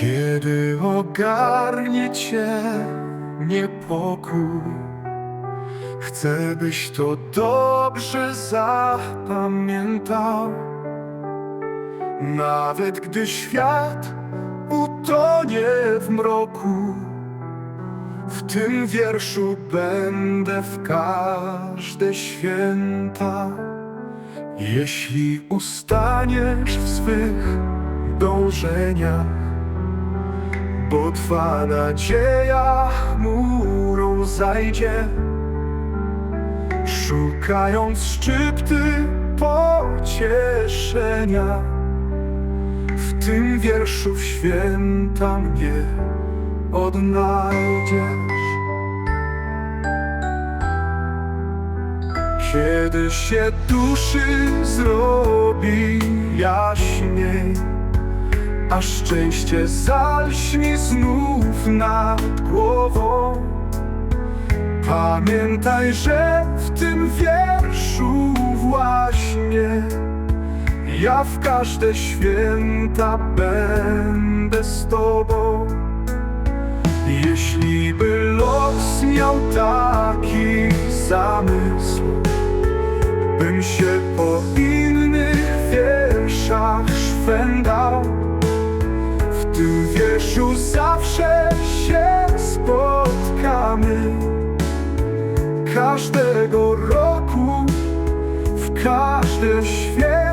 Kiedy ogarnie cię niepokój Chcę, byś to dobrze zapamiętał. Nawet gdy świat utonie w mroku W tym wierszu będę w każde święta. Jeśli ustaniesz w swych dążeniach bo Twa nadzieja chmurą zajdzie. Szukając szczypty pocieszenia W tym wierszu w święta mnie odnajdziesz. Kiedy się duszy zrobi jaśniej a szczęście zalśni znów nad głową. Pamiętaj, że w tym wierszu właśnie ja w każde święta będę z Tobą. Jeśli by los miał taki zamysł, bym się po innych wierszach szwendał. Tym wierszu zawsze się spotkamy. Każdego roku, w każde święta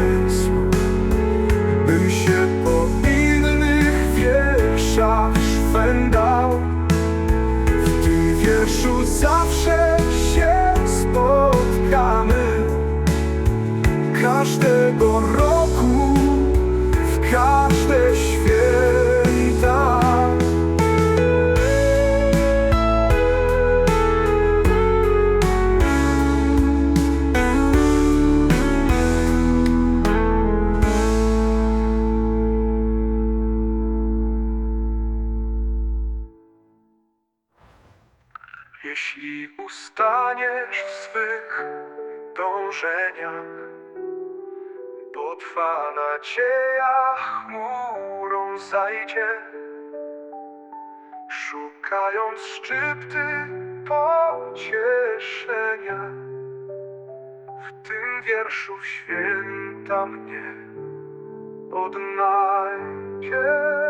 zamysł Bym się po innych wierszach szwendał. W tym wierszu zawsze się spotkamy. Każdego roku, w każde święta Jeśli ustaniesz w swych dążeniach, bo Twa nadzieja chmurą zajdzie, szukając szczypty pocieszenia, w tym wierszu święta mnie odnajdziesz.